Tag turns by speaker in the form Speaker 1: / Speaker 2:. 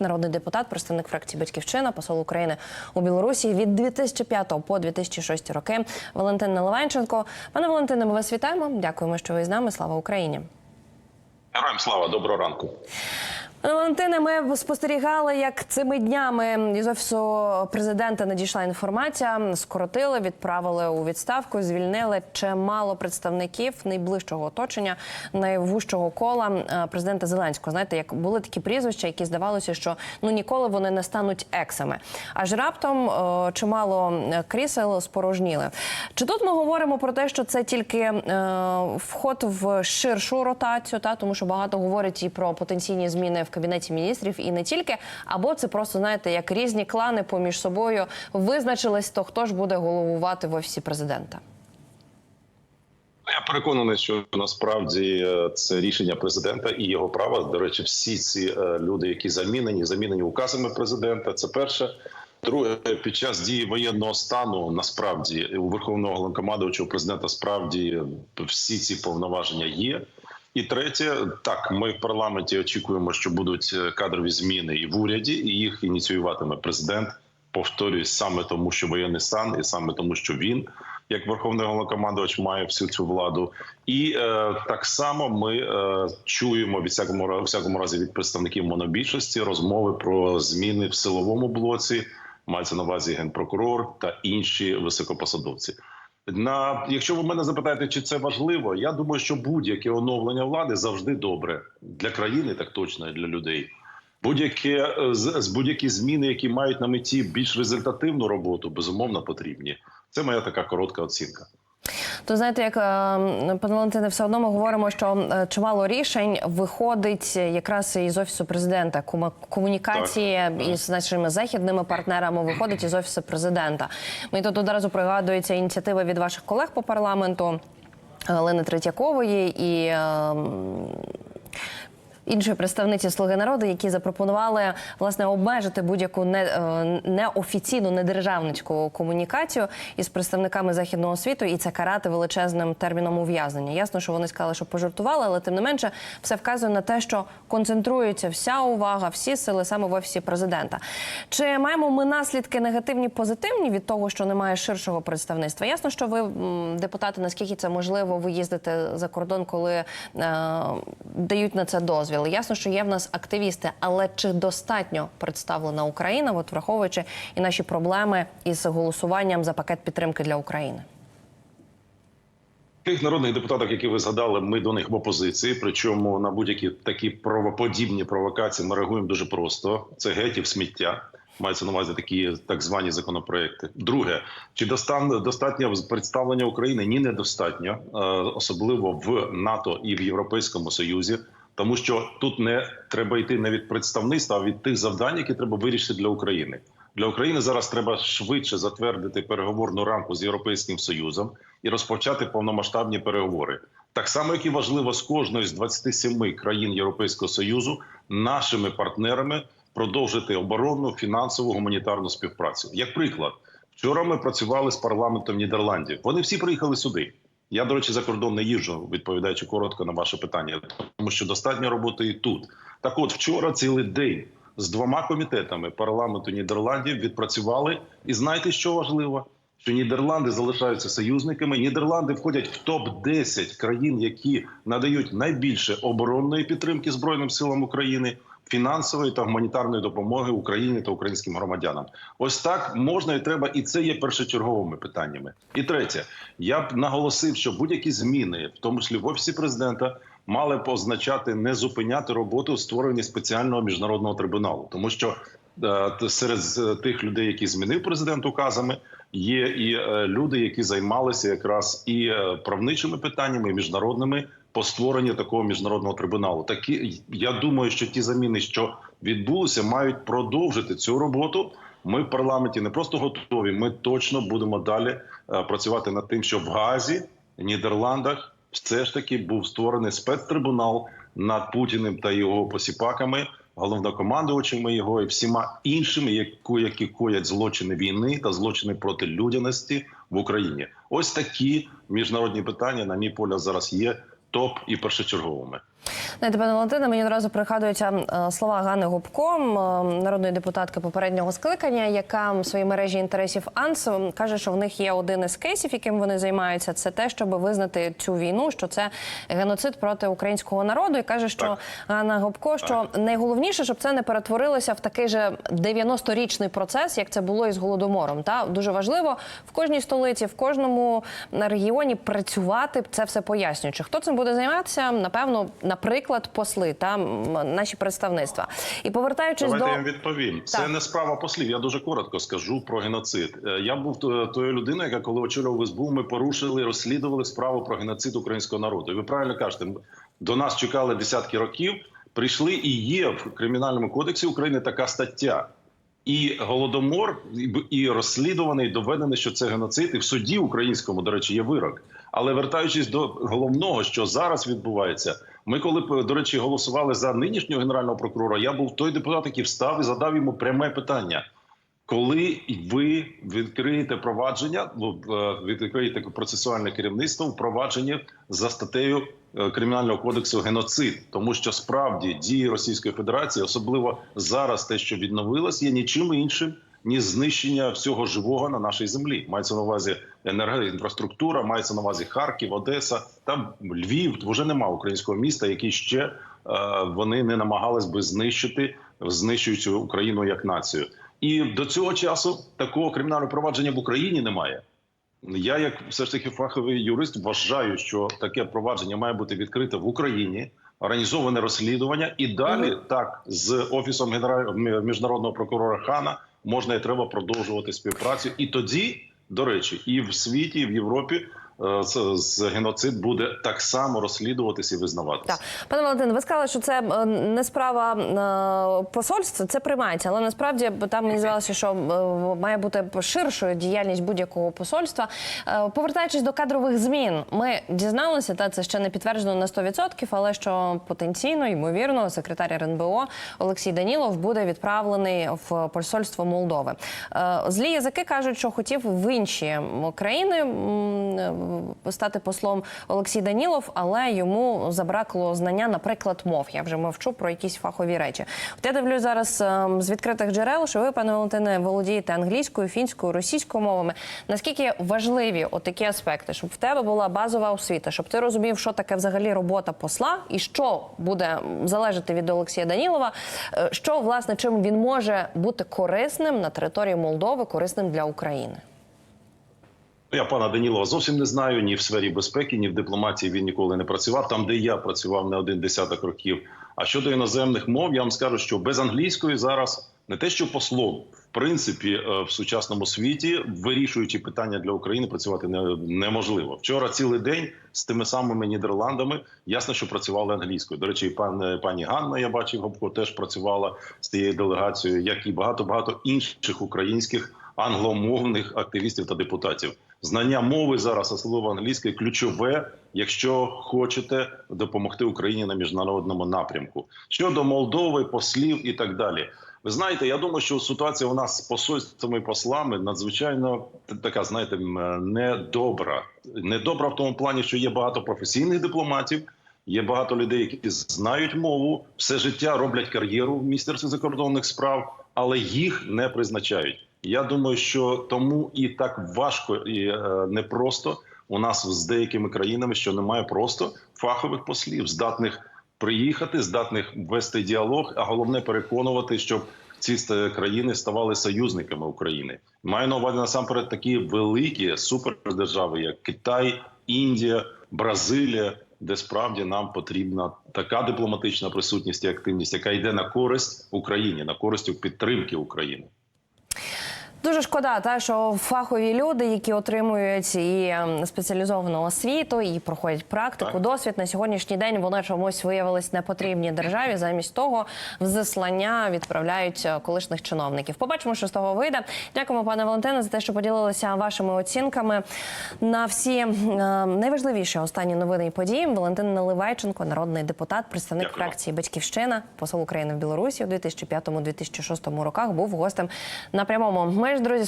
Speaker 1: Народний депутат, представник фракції Батьківщина, посол України у Білорусі від 2005 по 2006 роки. Валентин Наливанченко. Пане Валентине, ми вас вітаємо. Дякуємо, що ви з нами. Слава Україні.
Speaker 2: Героям слава, доброго ранку.
Speaker 1: Пане Валентине, ми спостерігали, як цими днями із офісу президента надійшла інформація. Скоротили, відправили у відставку, звільнили чимало представників найближчого оточення, найвужчого кола е, президента Зеленського. Знаєте, як були такі прізвища, які здавалося, що ну ніколи вони не стануть ексами. Аж раптом е, чимало крісел спорожніли. Чи тут ми говоримо про те, що це тільки е, вход в ширшу ротацію, та тому що багато говорять і про потенційні зміни в кабінеті міністрів, і не тільки, або це просто знаєте, як різні клани поміж собою визначились, то хто ж буде головувати в офісі президента.
Speaker 2: Я переконаний, що насправді е, це рішення президента і його права. До речі, всі ці е, люди, які замінені, замінені указами президента. Це перше. Друге, під час дії воєнного стану насправді у верховного головнокомандувача у президента справді всі ці повноваження є. І третє, так ми в парламенті очікуємо, що будуть е, кадрові зміни і в уряді, і їх ініціюватиме президент. Повторюсь, саме тому, що воєнний стан, і саме тому, що він, як верховний головнокомандувач, має всю цю владу. І е, так само ми е, чуємо в всякому всякому разі від представників монобільшості розмови про зміни в силовому блоці. Мається на увазі генпрокурор та інші високопосадовці. На якщо ви мене запитаєте, чи це важливо, я думаю, що будь-яке оновлення влади завжди добре для країни, так точно і для людей. Будь-яке е, з будь-які зміни, які мають на меті більш результативну роботу, безумовно потрібні. Це моя така коротка оцінка.
Speaker 1: То знаєте, як е, пане Валентине, все одно ми говоримо, що е, чимало рішень виходить якраз із офісу президента. Кому- Комунікації
Speaker 2: Так.
Speaker 1: із нашими західними партнерами виходить із офісу президента. Мені тут одразу пригадується ініціатива від ваших колег по парламенту Галини Третьякової і. Іншої представниці Слуги народу, які запропонували власне обмежити будь-яку не, е, неофіційну недержавницьку комунікацію із представниками західного світу, і це карати величезним терміном ув'язнення. Ясно, що вони сказали, що пожартували, але тим не менше все вказує на те, що концентрується вся увага, всі сили саме в офісі президента. Чи маємо ми наслідки негативні, позитивні від того, що немає ширшого представництва? Ясно, що ви депутати, наскільки це можливо, ви їздите за кордон, коли е, дають на це дозвіл. Ясно, що є в нас активісти, але чи достатньо представлена Україна, от враховуючи і наші проблеми із голосуванням за пакет підтримки для України?
Speaker 2: Тих народних депутатів, які ви згадали, ми до них в опозиції. Причому на будь-які такі правоподібні провокації ми реагуємо дуже просто. Це гетів сміття. Мається на увазі такі так звані законопроекти. Друге, чи достатньо представлення України? Ні, недостатньо, е, особливо в НАТО і в Європейському Союзі. Тому що тут не треба йти не від представництва, а від тих завдань, які треба вирішити для України. Для України зараз треба швидше затвердити переговорну рамку з європейським союзом і розпочати повномасштабні переговори. Так само, як і важливо з кожної з 27 країн Європейського союзу нашими партнерами продовжити оборонну, фінансову, гуманітарну співпрацю. Як приклад, вчора ми працювали з парламентом Нідерландів. Вони всі приїхали сюди. Я, до речі, за кордон не їжджу, відповідаючи коротко на ваше питання, тому що достатньо роботи і тут. Так, от вчора цілий день з двома комітетами парламенту Нідерландів відпрацювали. І знаєте, що важливо? Що Нідерланди залишаються союзниками. Нідерланди входять в топ 10 країн, які надають найбільше оборонної підтримки збройним силам України, фінансової та гуманітарної допомоги Україні та українським громадянам. Ось так можна і треба, і це є першочерговими питаннями. І третє, я б наголосив, що будь-які зміни, в тому числі в офісі президента, мали б означати не зупиняти роботу створення спеціального міжнародного трибуналу, тому що е, серед тих людей, які змінив президент указами, є і е, люди, які займалися якраз і е, правничими питаннями, і міжнародними по створенню такого міжнародного трибуналу. Такі я думаю, що ті заміни, що відбулися, мають продовжити цю роботу. Ми в парламенті не просто готові. Ми точно будемо далі е, працювати над тим, щоб в Газі, Нідерландах, все ж таки був створений спецтрибунал над Путіним та його посіпаками, головнокомандувачами його і всіма іншими, які коять злочини війни та злочини проти людяності в Україні. Ось такі міжнародні питання, на мій погляд, зараз є топ і першочерговими.
Speaker 1: Знаєте, пане Валентине, мені одразу пригадуються е, слова Ганни Губко, е, народної депутатки попереднього скликання, яка в своїй мережі інтересів АНС каже, що в них є один із кейсів, яким вони займаються. Це те, щоб визнати цю війну, що це геноцид проти українського народу. І каже, що
Speaker 2: Так.
Speaker 1: Ганна Губко, що найголовніше, щоб це не перетворилося в такий же 90-річний процес, як це було із голодомором. Та дуже важливо в кожній столиці, в кожному регіоні працювати, це все пояснюючи. Хто цим буде займатися? Напевно, наприклад, посли та наші представництва. І повертаючись
Speaker 2: Давайте
Speaker 1: до
Speaker 2: я вам відповім. Це не справа послів. Я дуже коротко скажу про геноцид. Е, Я був тою людиною, яка коли очолював СБУ, ми порушили, розслідували справу про геноцид українського народу. І ви правильно кажете, до нас чекали десятки років. Прийшли і є в кримінальному кодексі України така стаття. І голодомор, і розслідуваний, доведений, що це геноцид, і в суді українському, до речі, є вирок. Але вертаючись до головного, що зараз відбувається, ми коли до речі голосували за нинішнього генерального прокурора, я був той депутат, який встав і задав йому пряме питання. Коли ви відкриєте провадження, ну, е, відкриєте процесуальне керівництво в провадженні за статтею е, кримінального кодексу геноцид, тому що справді дії Російської Федерації, особливо зараз, те, що відновилось, є нічим іншим ніж знищення всього живого на нашій землі. Мається на увазі енергоінфраструктура, мається на увазі Харків, Одеса, там Львів. Вже нема українського міста, який ще е, вони не намагались би знищити, знищуючи Україну як націю. І до цього часу такого кримінального провадження в Україні немає. Я, як все ж таки фаховий юрист, вважаю, що таке провадження має бути відкрите в Україні, організоване розслідування, і далі так з офісом генерального міжнародного прокурора Хана можна і треба продовжувати співпрацю. І тоді, до речі, і в світі, і в Європі геноцид буде так само розслідуватись і визнаватися.
Speaker 1: Так, пане Валентине, ви сказали, що це е, не справа е, посольства, це приймається, але насправді там мені здавалося, що е, має бути ширшою діяльність будь-якого посольства. Е, Повертаючись до кадрових змін, ми дізналися, та це ще не підтверджено на 100%, але що потенційно, ймовірно, секретар РНБО Олексій Данілов буде відправлений в посольство Молдови. Е, Злі язики кажуть, що хотів в інші країни стати послом Олексій Данілов, але йому забракло знання, наприклад, мов. Я вже мовчу про якісь фахові речі. От я дивлюсь зараз ем, з відкритих джерел, що ви, пане Валентине, володієте англійською, фінською, російською мовами. Наскільки важливі отакі аспекти, щоб в тебе була базова освіта, щоб ти розумів, що таке взагалі робота посла, і що буде залежати від Олексія Данілова, е, що власне чим він може бути корисним на території Молдови, корисним для України.
Speaker 2: Я пана Данілова зовсім не знаю ні в сфері безпеки, ні в дипломатії він ніколи не працював. Там, де я працював не один десяток років. А щодо іноземних мов, я вам скажу, що без англійської зараз не те, що послом, в принципі, е, в сучасному світі вирішуючи питання для України, працювати неможливо. Вчора цілий день з тими самими Нідерландами ясно, що працювали англійською. До речі, пан пані Ганна, я бачив, Гопко теж працювала з цією делегацією, як і багато багато інших українських англомовних активістів та депутатів. Знання мови зараз, особливо англійської, ключове, якщо хочете допомогти Україні на міжнародному напрямку. Щодо Молдови, послів і так далі. Ви знаєте, я думаю, що ситуація у нас з посольствами і послами надзвичайно така, знаєте, недобра. Недобра в тому плані, що є багато професійних дипломатів, є багато людей, які знають мову, все життя роблять кар'єру в міністерстві закордонних справ, але їх не призначають. Я думаю, що тому і так важко і е, непросто у нас з деякими країнами, що немає просто фахових послів, здатних приїхати, здатних вести діалог, а головне переконувати, щоб ці країни ставали союзниками України. Маю на увазі насамперед такі великі супердержави, як Китай, Індія, Бразилія, де справді нам потрібна така дипломатична присутність і активність, яка йде на користь Україні, на користь підтримки України.
Speaker 1: Дуже шкода, та що фахові люди, які отримують і ем, спеціалізовану освіту, і проходять практику,
Speaker 2: Так.
Speaker 1: досвід на сьогоднішній день вони чомусь виявились непотрібні державі. Замість того в заслання відправляють е, колишніх чиновників. Побачимо, що з того вийде. Дякуємо, пане Валентине, за те, що поділилися вашими оцінками на всі е, найважливіші останні новини і події. Валентин Наливайченко, народний депутат, представник
Speaker 2: Дякую.
Speaker 1: фракції Батьківщина, посол України в Білорусі у 2005-2006 роках, був гостем на прямому. Ми ж друзі